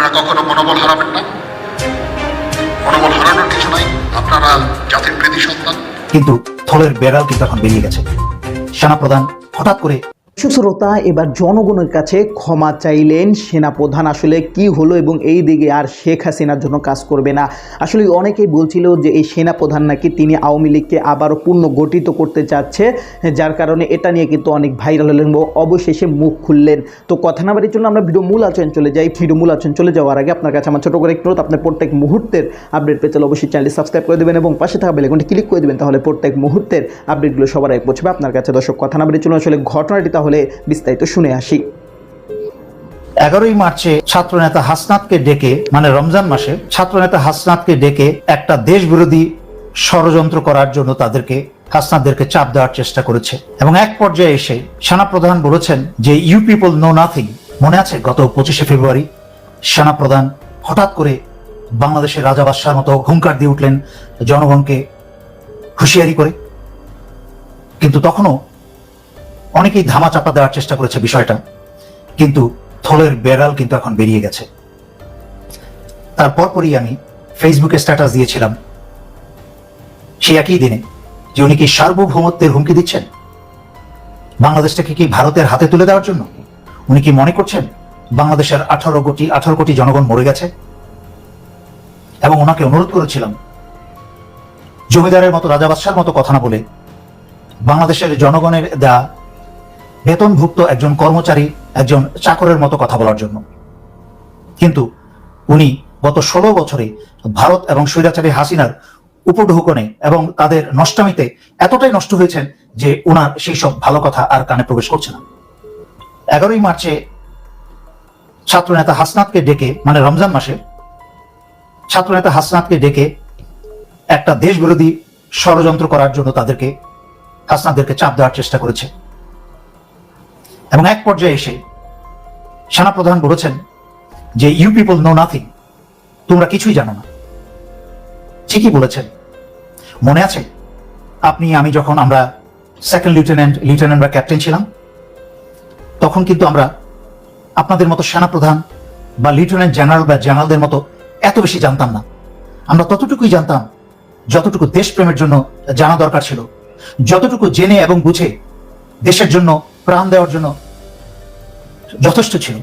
আপনারা কখনো মনোবল হারাবেন না। মনোবল হারানোর কিছু নাই। আপনারা জাতির প্রীতি সন্তান। কিন্তু থলের বেড়াল কিন্তু এখন বেরিয়ে গেছে। সেনাপ্রধান হঠাৎ করে সুশ্রোতা, এবার জনগণের কাছে ক্ষমা চাইলেন সেনাপ্রধান। আসলে কি হলো এবং এই দিকে আর শেখ হাসিনার জন্য কাজ করবে না? আসলে অনেকেই বলছিল যে এই সেনাপ্রধান নাকি তিনি আওয়ামী লীগকে আবারও পুনর্গঠিত করতে চাচ্ছে, যার কারণে এটা নিয়ে কিন্তু অনেক ভাইরাল হলেন এবং অবশেষে মুখ খুললেন। তো কথা না বাড়ির জন্য আমরা ভিডিও মূল আচরণ চলে যাই। ভিডিও মূল আচরণ চলে যাওয়ার আগে আপনার কাছে আমার ছোটো করে একটু আপনার প্রত্যেক মুহূর্তের আপডেট পেতে অবশ্যই চ্যানেলটি সাবস্ক্রাইব করে দেবেন এবং পাশে থাকা বেলেকনটি ক্লিক করে দেবেন, তাহলে প্রত্যেক মুহূর্তের আপডেটগুলো সবার আগে পৌঁছবে। আপনার কাছে দর্শক, কথা না বাড়ির জন্য আসলে ঘটনাটি তাহলে বিস্তারিত শুনে আসি। এগারোই মার্চে ছাত্রনেতা হাসনাতকে ডেকে মানে রমজান মাসে ছাত্রনেতা হাসনাতকে ডেকে একটা দেশ বিরোধী ষড়যন্ত্র করার জন্য তাদেরকে, হাসনাতদেরকে চাপ দেওয়ার চেষ্টা করেছে। এবং এক পর্যায়ে এসে সেনাপ্রধান বলেছেন যে ইউ পিপল নো নাথিং মনে আছে, গত পঁচিশে ফেব্রুয়ারি সেনাপ্রধান হঠাৎ করে বাংলাদেশের রাজা বাদশার মতো হুঙ্কার দিয়ে উঠলেন জনগণকে হুঁশিয়ারি করে। কিন্তু তখনও অনেকেই ধামা চাপা দেওয়ার চেষ্টা করেছে বিষয়টা, কিন্তু থলের বেড়াল কিন্তু এখন বেরিয়ে গেছে। তারপর পরই আমি ফেসবুকে স্ট্যাটাস দিয়েছিলাম। সেই একই দিনে, যে উনি কি সার্বভৌমত্বের হুমকি দিচ্ছেন? বাংলাদেশটাকে কি ভারতের হাতে তুলে দেওয়ার জন্য? উনি কি মনে করছেন বাংলাদেশের আঠারো কোটি আঠারো কোটি জনগণ মরে গেছে? এবং ওনাকে অনুরোধ করেছিলাম, জমিদারের মতো রাজা বাদশার মতো কথা না বলে বাংলাদেশের জনগণের দেয়া বেতনভুক্ত একজন কর্মচারী একজন চাকরের মতো কথা বলার জন্য। কিন্তু উনি গত ষোলো বছরে ভারত এবং স্বৈরাচারী হাসিনার উপঢৌকনে এবং তাদের নষ্টামিতে এতটাই নষ্ট হয়েছেন যে ওনার সেই সব ভালো কথা আর কানে প্রবেশ করছে না। এগারোই মার্চে ছাত্রনেতা হাসনাতকে ডেকে মানে রমজান মাসে ছাত্রনেতা হাসনাতকে ডেকে একটা দেশ বিরোধী ষড়যন্ত্র করার জন্য তাদেরকে, হাসনাতদেরকে চাপ দেওয়ার চেষ্টা করেছে। এবং এক পর্যায়ে এসে সেনাপ্রধান বলেছেন যে ইউ পিপল নো নাথিং তোমরা কিছুই জানো না। ঠিকই বলেছেন। মনে আছে, আপনি, আমি যখন আমরা সেকেন্ড লিউটেন্যান্ট লিউটেন্যান্ট বা ক্যাপ্টেন ছিলাম, তখন কিন্তু আমরা আপনাদের মতো সেনাপ্রধান বা লিউটেন্যান্ট জেনারেল বা জেনারেলদের মতো এত বেশি জানতাম না। আমরা ততটুকুই জানতাম যতটুকু দেশপ্রেমের জন্য জানা দরকার ছিল, যতটুকু জেনে এবং বুঝে দেশের জন্য প্রাণ দেওয়ার জন্য যথেষ্ট ছিল।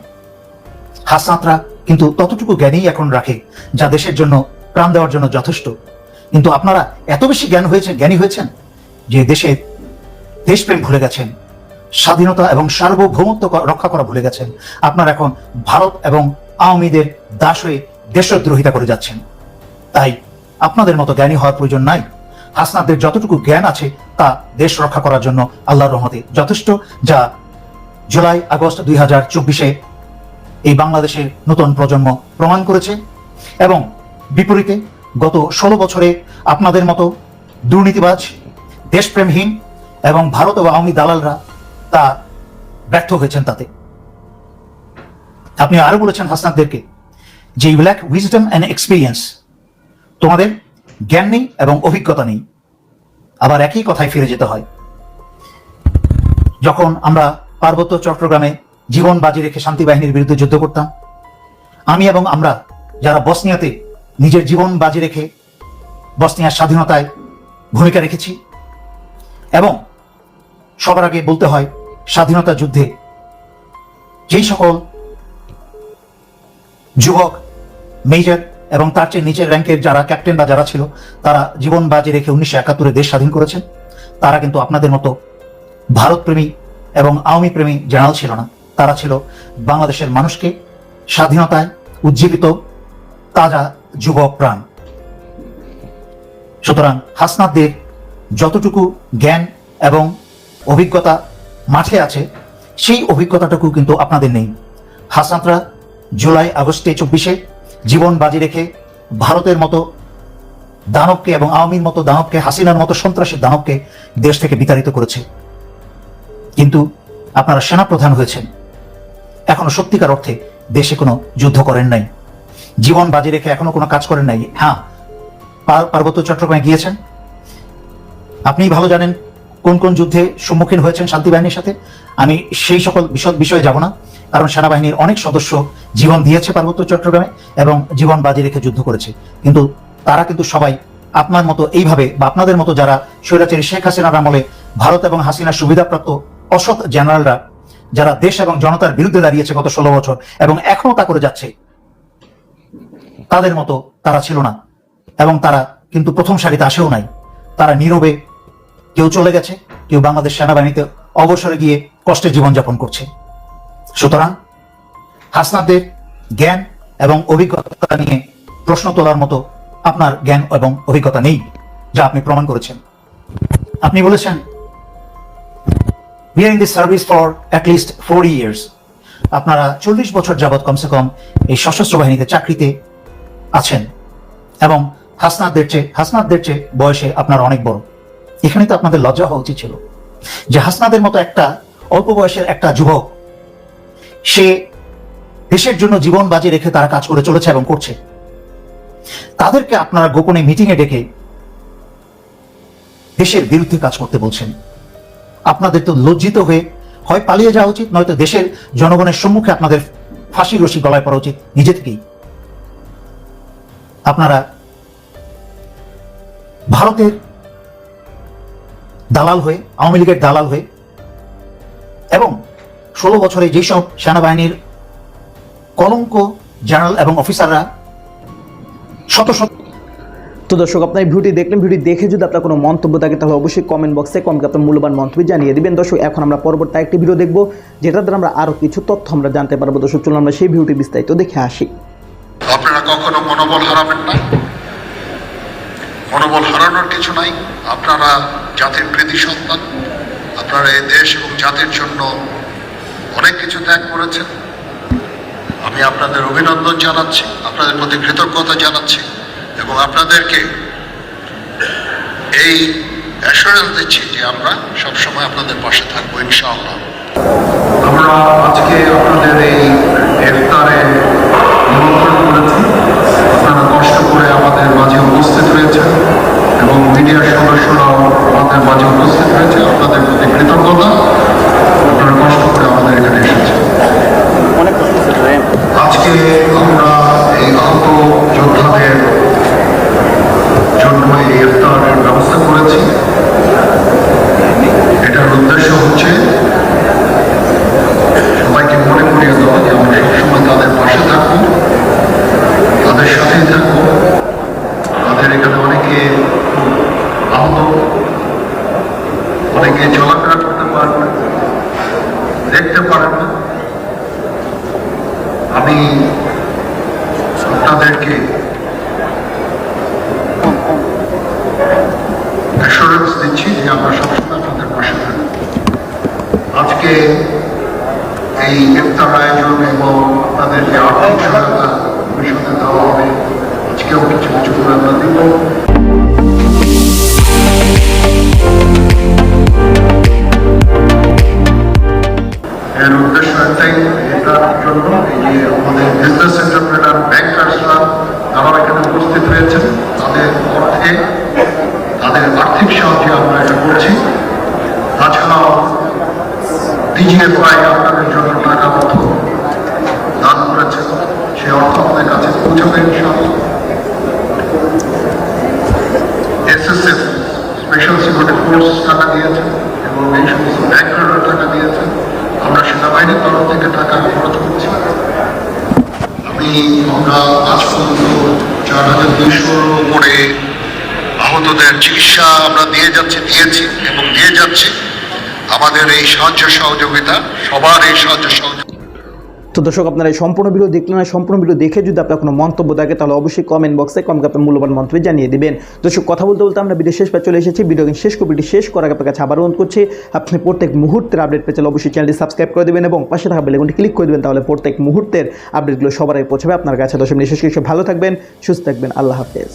হাসনাতরা কিন্তু ততটুকু জ্ঞানই এখন রাখে, যা দেশের জন্য প্রাণ দেওয়ার জন্য যথেষ্ট। কিন্তু আপনারা এত বেশি জ্ঞান হয়েছে, জ্ঞানী হয়েছেন যে দেশে দেশপ্রেম ভুলে গেছেন, স্বাধীনতা এবং সার্বভৌমত্ব রক্ষা করা ভুলে গেছেন। আপনারা এখন ভারত এবং আওয়ামীদের দাস হয়ে দেশদ্রোহিতা করে যাচ্ছেন। তাই আপনাদের মতো জ্ঞানী হওয়ার প্রয়োজন নাই। হাসনাদের যতটুকু জ্ঞান আছে তা দেশ রক্ষা করার জন্য আল্লাহর রহমতে যথেষ্ট, যা জুলাই আগস্ট দুই হাজার চব্বিশে এই বাংলাদেশের নতুন প্রজন্ম প্রমাণ করেছে এবং বিপরীতে গত ষোলো বছরে আপনাদের মতো দুর্নীতিবাজ, দেশপ্রেমহীন এবং ভারত ও আওয়ামী দালালরা তা ব্যর্থ হয়েছেন তাতে। আপনি আরও বলেছেন হাসনাদদেরকে যে you lack wisdom and experience তোমাদের জ্ঞান নেই এবং অভিজ্ঞতা নেই। আবার একই কথায় ফিরে যেতে হয়। যখন আমরা পার্বত্য চট্টগ্রামে জীবন বাজি রেখে শান্তি বাহিনীর বিরুদ্ধে যুদ্ধ করতাম, আমি এবং আমরা যারা বসনিয়াতে নিজের জীবন বাজি রেখে বসনিয়ার স্বাধীনতায় ভূমিকা রেখেছি এবং সবার আগে বলতে হয়, স্বাধীনতা যুদ্ধে যেই সকল যুবক, মেজর এবং তার চেয়ে নিচের র্যাঙ্কের যারা ক্যাপ্টেন বা যারা ছিল, তারা জীবন বাজি রেখে উনিশশো একাত্তরে দেশ স্বাধীন করেছেন। তারা কিন্তু আপনাদের মতো ভারতপ্রেমী এবং আওয়ামী প্রেমী জেনারেল ছিল না। তারা ছিল বাংলাদেশের মানুষকে স্বাধীনতায় উজ্জীবিত তাজা যুবক প্রাণ। সুতরাং হাসনাতদের যতটুকু জ্ঞান এবং অভিজ্ঞতা মাঠে আছে, সেই অভিজ্ঞতাটুকু কিন্তু আপনাদের নেই। হাসনাতরা জুলাই আগস্টে চব্বিশে জীবন বাজি রেখে ভারতের মতো দানবকে এবং আওয়ামীর মতো দানবকে, হাসিনার মতো সন্ত্রাসী দানবকে দেশ থেকে বিতাড়িত করেছে। কিন্তু আপনারা সেনাপ্রধান হয়েছেন। এখনও সত্যিকার অর্থে দেশে কোনো যুদ্ধ করেন নাই। জীবন বাজি রেখে এখনও কোনো কাজ করেন নাই। হ্যাঁ পার- পার্বত্য চট্টগ্রামে গিয়েছেন। আপনি ভালো জানেন কোন কোন যুদ্ধে সম্মুখীন হয়েছেন শান্তি বাহিনীর সাথে। আমি সেই সকল বিশদ বিষয়ে যাব না। কারণ সেনাবাহিনীর অনেক সদস্য জীবন দিয়েছে পার্বত্য চট্টগ্রামে এবং জীবন বাজি রেখে যুদ্ধ করেছে। কিন্তু তারা কিন্তু সবাই আপনার মতো এইভাবে বা আপনাদের মতো যারা স্বৈরাচারী শেখ হাসিনার আমলে ভারত এবং হাসিনার সুবিধাপ্রাপ্ত অসৎ জেনারেলরা, যারা দেশ এবং জনতার বিরুদ্ধে দাঁড়িয়েছে গত ষোলো বছর এবং এখনও তা করে যাচ্ছে, তাদের মতো তারা ছিল না এবং তারা কিন্তু প্রথম সারিতে আসেও নাই। তারা নীরবে কেউ চলে গেছে, কেউ বাংলাদেশ সেনাবাহিনীতে অবসরে গিয়ে কষ্টে জীবনযাপন করছে। সুতরাং হাসনাদের জ্ঞান এবং অভিজ্ঞতা নিয়ে প্রশ্ন তোলার মতো আপনার জ্ঞান এবং অভিজ্ঞতা নেই, যা আপনি প্রমাণ করেছেন। আপনি বলেছেন are in this service for at least 40 আপনারা চল্লিশ বছর যাবৎ কমসে কম এই সশস্ত্র বাহিনীতে চাকরিতে আছেন এবং হাসনাদদের চেয়ে হাসনাদদের চেয়ে বয়সে আপনার অনেক বড়। এখানে তো আপনাদের লজ্জা হওয়া উচিত ছিল যে হাসনাদের মতো একটা অল্প বয়সের একটা যুবক সে দেশের জন্য জীবন বাজি রেখে তারা কাজ করে চলেছে এবং করছে। তাদেরকে আপনারা গোপনে মিটিংয়ে ডেকে দেশের বিরুদ্ধে কাজ করতে বলছেন। আপনাদের তো লজ্জিত হয়ে হয় পালিয়ে যাওয়া উচিত, নয়তো দেশের জনগণের সম্মুখে আপনাদের ফাঁসি রশি গলায় পড়া উচিত নিজে থেকেই। আপনারা ভারতের দালাল হয়ে, আওয়ামী লীগের দালাল হয়ে এবং ষোলো বছরে যেসব সেনাবাহিনীর কলঙ্ক জেনারেল এবং অফিসাররা শত শত তো দর্শক আপনার এই ভিডিওটি দেখলেন। ভিডিও দেখে যদি আপনার কোনো মন্তব্য থাকে তাহলে অবশ্যই কমেন্ট বক্সে কমকে আপনার মূল্যবান মন্তব্য জানিয়ে দিবেন। দর্শক এখন আমরা পরবর্তী একটি ভিডিও দেখব যেটা দ্বারা আমরা আরও কিছু তথ্য আমরা জানতে পারব। দর্শক চলুন আমরা সেই ভিডিওটি বিস্তারিত দেখে আসি। আপনারা কখনো মনোবল হারাবেন না। মনোবল হারানোর কিছু নাই। আপনারা জাতির কৃতি সন্তান। আপনারা এই দেশ এবং জাতির জন্য অনেক কিছু ত্যাগ করেছেন। আমি আপনাদের অভিনন্দন জানাচ্ছি, আপনাদের প্রতি কৃতজ্ঞতা জানাচ্ছি এবং আপনাদেরকে এই অ্যাসুরেন্স দিচ্ছি যে আমরা সবসময় আপনাদের পাশে থাকব, ইনশাআল্লাহ। আমরা আজকে আপনাদের এই ইফতারে নিমন্ত্রণ করেছি। আপনারা কষ্ট করে আমাদের মাঝে উপস্থিত হয়েছেন এবং মিডিয়ার সদস্যরাও আমাদের মাঝে উপস্থিত হয়েছে। আপনাদের প্রতি কৃতজ্ঞতা। আপনারা কষ্ট করে আমাদের এখানে এসেছেন আজকে আমরা এই আহত যোদ্ধাদের জন্য এই ইফতারের ব্যবস্থা করেছি এটার উদ্দেশ্য হচ্ছে সবাইকে মনে করিয়ে দেওয়া যে আমরা সবসময় তাদের পাশে থাকব তাদের সাথেই থাকব তাদের এখানে অনেকে আহত অনেকে চলাফেরা করতে পারবে না, দেখতে পারেন না আমি আপনাদেরকে অ্যাসুরেন্স দিচ্ছি যে আমরা সবসময় আপনাদের পাশে থাকি আজকে এই গ্রেপ্তার আয়োজন এবং আপনাদের যে আর্থিক সহায়তা ভবিষ্যতে দেওয়া হবে, আজকেও কিছু কিছু করে আমরা ডিজিএফআই আপনাদের জন্য টাকা অর্থ দান করেছে সে অর্থ আপনাদের কাছে পৌঁছাবে এসএসএফ স্পেশাল সিকিউরিটি ফোর্স টাকা এবং এই সমস্ত ব্যাংকাররা টাকা আমরা সেনাবাহিনীর তরফ থেকে টাকা খরচ করছি। আমি আমরা আজ পর্যন্ত চার হাজার দুইশোর উপরে আহতদের চিকিৎসা আমরা দিয়ে যাচ্ছি, দিয়েছি এবং দিয়ে যাচ্ছি। আমাদের এই সাহায্য সহযোগিতা, সবার এই সাহায্য সহযোগিতা। তো দর্শক, আপনারা এই সম্পূর্ণ ভিডিও দেখলেন আর সম্পূর্ণ ভিডিও দেখে যদি আপনার কোনো মন্তব্য থাকে, তাহলে অবশ্যই কমেন্ট বক্সে কমকে আপনার মূল্যবান মন্তব্য জানিয়ে দেবেন। দর্শক, কথা বলতে বলতে আমরা ভিডিও শেষ পে চলে এসেছি। ভিডিও শেষ ভিডিও শেষ করার আপনার কাছে আবার অনুরোধ করছি, আপনি প্রত্যেক মুহূর্তের আপডেট পেয়ে চলে অবশ্যই চ্যানেলটি সাবস্ক্রাইব করে দেবেন এবং পাশে থাকা বেলেগুনটি ক্লিক করে দেবেন, তাহলে প্রত্যেক মুহূর্তের আপডেটগুলো সবার আগে পৌঁছাবে আপনার কাছে। দর্শক, বিশেষ কিছু ভালো থাকবেন, সুস্থ থাকবেন, আল্লাহ হাফেজ।